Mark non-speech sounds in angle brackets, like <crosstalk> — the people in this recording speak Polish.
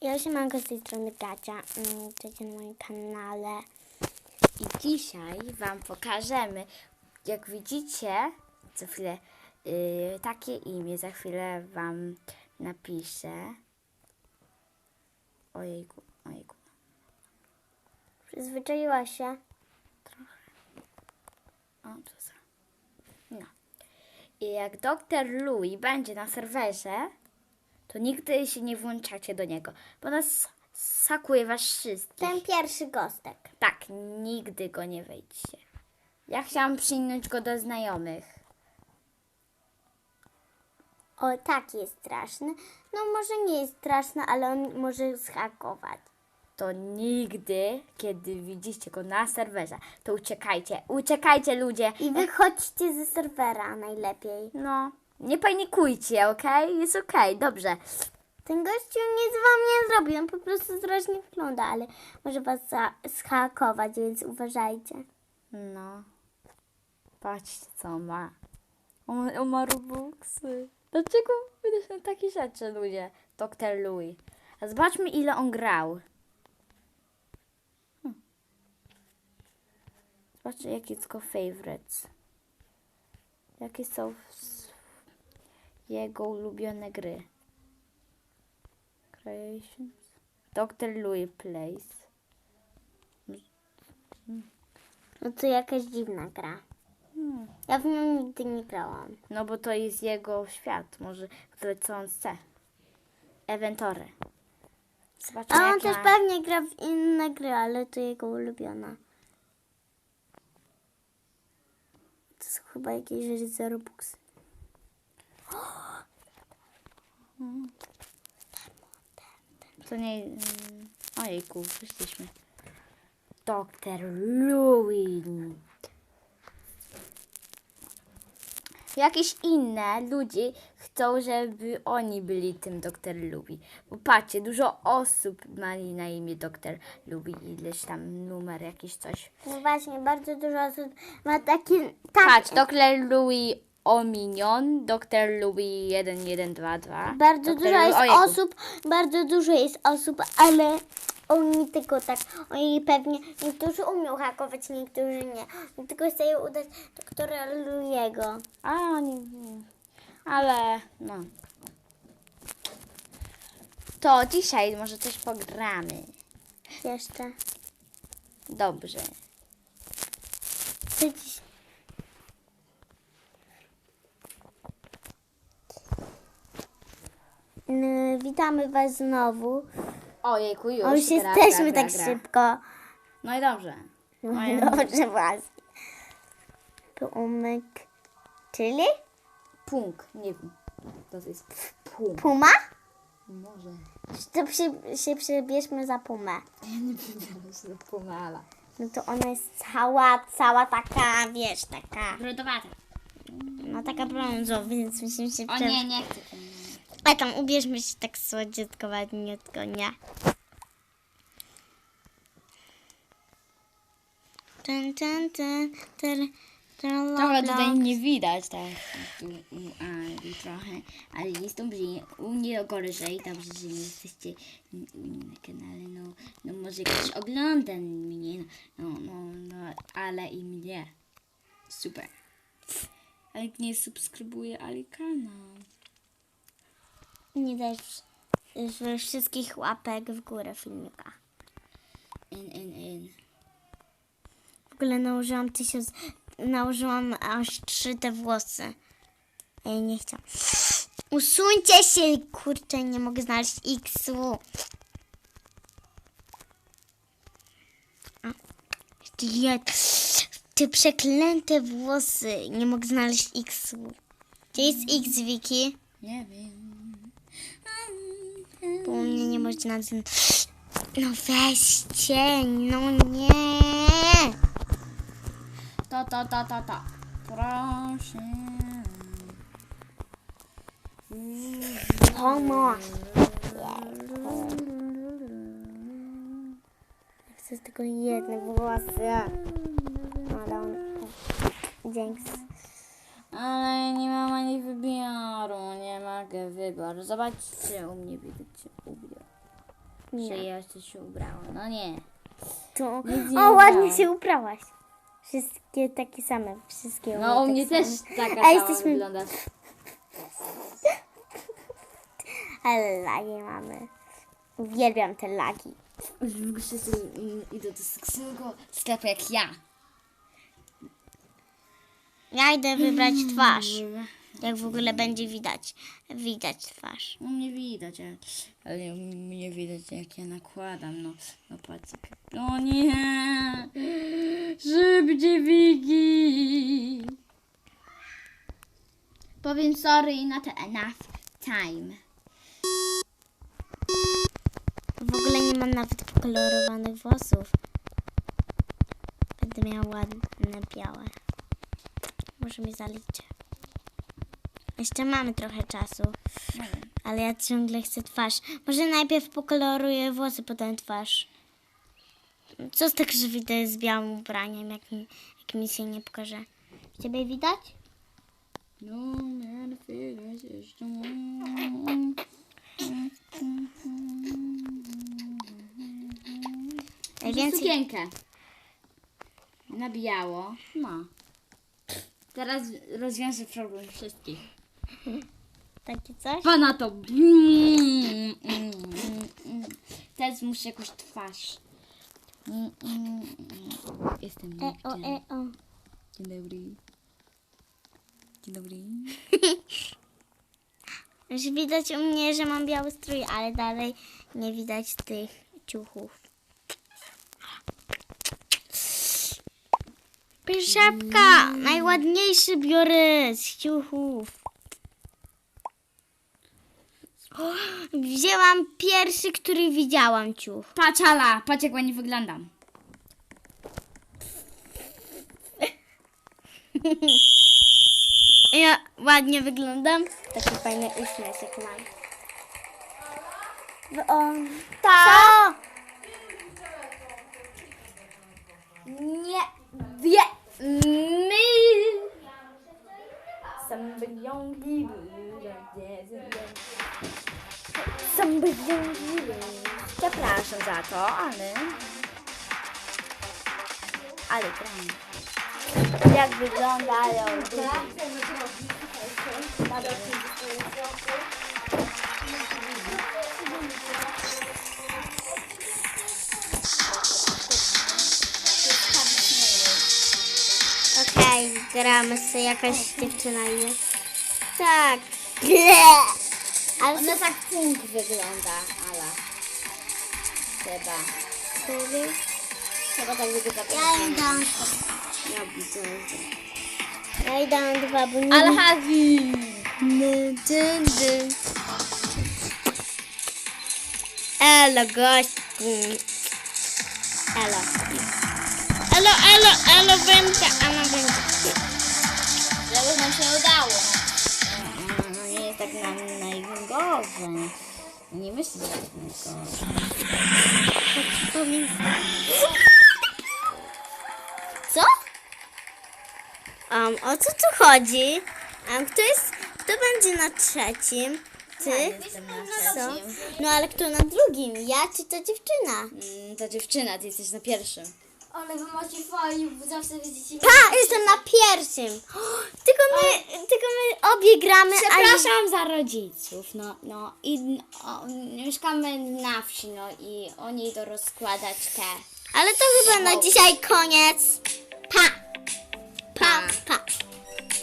Ja się mam z tej strony Gacia, mm, witajcie na moim kanale. I dzisiaj Wam pokażemy, jak widzicie, za chwilę yy, takie imię, za chwilę Wam napiszę. Ojejku, ojejku. Przyzwyczaiła się. O, to za. No. I jak doktor Louis będzie na serwerze, to nigdy się nie włączacie do niego, bo nas sakuje was wszystkich. Ten pierwszy gostek. Tak, nigdy go nie wejdźcie. Ja chciałam przyjąć go do znajomych. O, taki jest straszny. No może nie jest straszny, ale on może zhakować. To nigdy, kiedy widzicie go na serwerze, to uciekajcie. Uciekajcie ludzie. I wychodźcie ze serwera najlepiej. No, nie panikujcie, okej? Jest okej, dobrze. Ten gościu nic wam nie zrobi, on po prostu strasznie wygląda, ale może was zhakować, więc uważajcie. No. Patrzcie, co ma. On, on ma Robuxy. Dlaczego wydać na takie rzeczy, ludzie? Dr. Louis. A zobaczmy, ile on grał. Hm. Zobaczcie, jakie jego favorites. Jakie są jego ulubione gry. Creations. Dr. Louis Plays. No to jakaś dziwna gra. Hmm. Ja w nią nigdy nie grałam. No bo to jest jego świat, może które co on chce. Eventory. Zobaczmy, A on też ma- pewnie gra w inne gry, ale to jego ulubiona. To są chyba jakieś rzeczy za Robuxy. To nie... mm, Ojejku, wyszliśmy. Doktor Louis. Jakieś inne ludzie chcą, żeby oni byli tym doktor Louis. Bo patrzcie, dużo osób ma na imię doktor Louis. Ileś tam numer, jakieś coś. No właśnie, bardzo dużo osób ma takie... Tak, Patrz, doktor Louis Ominion, doktor Louis 1122. bardzo Dr. dużo jest ojejku. osób, bardzo dużo jest osób, ale oni tylko tak, oni pewnie, niektórzy umią hakować, niektórzy nie. Tylko chcą udać doktora Luiego. A, nie, nie. Ale, no. To dzisiaj może coś pogramy. Jeszcze. Dobrze. Co dziś? Yy, Witamy Was znowu. Ojejku, już. O, już jesteśmy gra, tak gra, gra. szybko. No i dobrze. No ja- dobrze właśnie. Pumek. Czyli? Punk, nie wiem. To jest punk. Puma? Może. To przy, się przebierzmy za pumę. Ja nie wybieram się do pumala. No to ona jest cała, cała taka, wiesz, taka, Brodowata. no taka brązowa, więc musimy się O nie, nie chcę. A tam ubierzmy się tak słodziutko, ładniutko, nie? Ten, ten, ten, ten, Dobra, tutaj nie widać, tak. Tu u Adi trochę, ale jest dobrze. U mnie gorzej, dobrze, że nie jesteście na kanale, no, no może ktoś ogląda mnie, no, no, no, ale i mnie. Super. Ale nie subskrybuje Ali kanał. Nie dać wszystkich łapek w górę filmika. N, N, N. W ogóle nałożyłam tysiąc, nałożyłam aż trzy te włosy. Ja nie chciałam. Usuńcie się, kurczę, nie mogę znaleźć X-u. A, jeszcze je- Te przeklęte włosy. Nie mogę znaleźć X-u. Gdzie jest X, Wiki? Nie wiem. Bo u mnie nie można znaleźć. No weźcie, no nie. To, to, to, to, to. Proszę. Pomoc. Chcę tylko jedne włosy. Ale on... Dzięki. Ale nie mam ani wyboru, nie mogę wyboru. Zobaczcie, u mnie widać ubiór. Nie. że ja coś się ubrałam. No nie. Tu. Nic nie O, ładnie ubrałam. się uprałaś. Wszystkie takie same. Wszystkie No u tak mnie też taka A sama jesteśmy- wygląda. <laughs> Ale lagi mamy. Uwielbiam te lagi. Wszyscy idą do sklepu jak ja. Ja idę wybrać twarz. Jak w ogóle będzie widać. Widać twarz. No mnie widać, ale mnie widać jak ja nakładam, no, no patrz. O nie! Szybciej Wiki! Powiem sorry, not enough time. W ogóle nie mam nawet pokolorowanych włosów. Będę miała ładne białe. Może mi zaliczy. Jeszcze mamy trochę czasu, ale ja ciągle chcę twarz. Może najpierw pokoloruję włosy, potem twarz. Co z tego, że widzę z białym ubraniem, jak mi, jak mi się nie pokaże? Ciebie widać? No, widać jeszcze. Więcej... Sukienkę. Na biało. No. Teraz rozwiążę problem wszystkich. <laughs> Takie coś? Pana to. Mm, mm, mm. Teraz muszę jakąś twarz. Mm, mm, mm. Jestem E, o, e, o. Dzień dobry. Dzień dobry. <laughs> Już widać u mnie, że mam biały strój, ale dalej nie widać tych ciuchów. Szapka! Najładniejszy biorę z ciuchów. O, Wzięłam pierwszy, który widziałam ciuch. Patrz, Ala, patrz jak ładnie wyglądam. <laughs> Ja ładnie wyglądam. Taki fajny uśmieszek mam. O, Co? Nie wie my. Somebody Przepraszam za to, ale... Ale prawda. Jak wyglądają? Gramy sobie jakaś dziewczyna jest. Tak. <laughs> Ale Ona tak punk wygląda, Ala. Chyba. sobie... Chyba tak wygląda. Ja im dam. Ja widzę. Ja jej dam dwa, bo nie... Ale Hagi! Dyn, dyn, dyn. Elo, gościu. Elo. Elo, elo, elo, wędka, wędka. Żeby nam się udało. No, nie jest tak na najgorzej. Nie myślę, że jest najgorzej. Co? Um, o co tu chodzi? Um, kto jest, kto będzie na trzecim? Ty? Na Co? No ale kto na drugim? Ja czy ta dziewczyna? Mm, Ta dziewczyna, ty jesteś na pierwszym. Ale wy macie fajnie, bo zawsze widzicie Pa, jestem na pierwszym. <gasps> Tylko my, tylko my obie gramy, a Przepraszam za rodziców, no, no i o, mieszkamy na wsi, no i oni idą rozkładać te. Ale to chyba na dzisiaj koniec.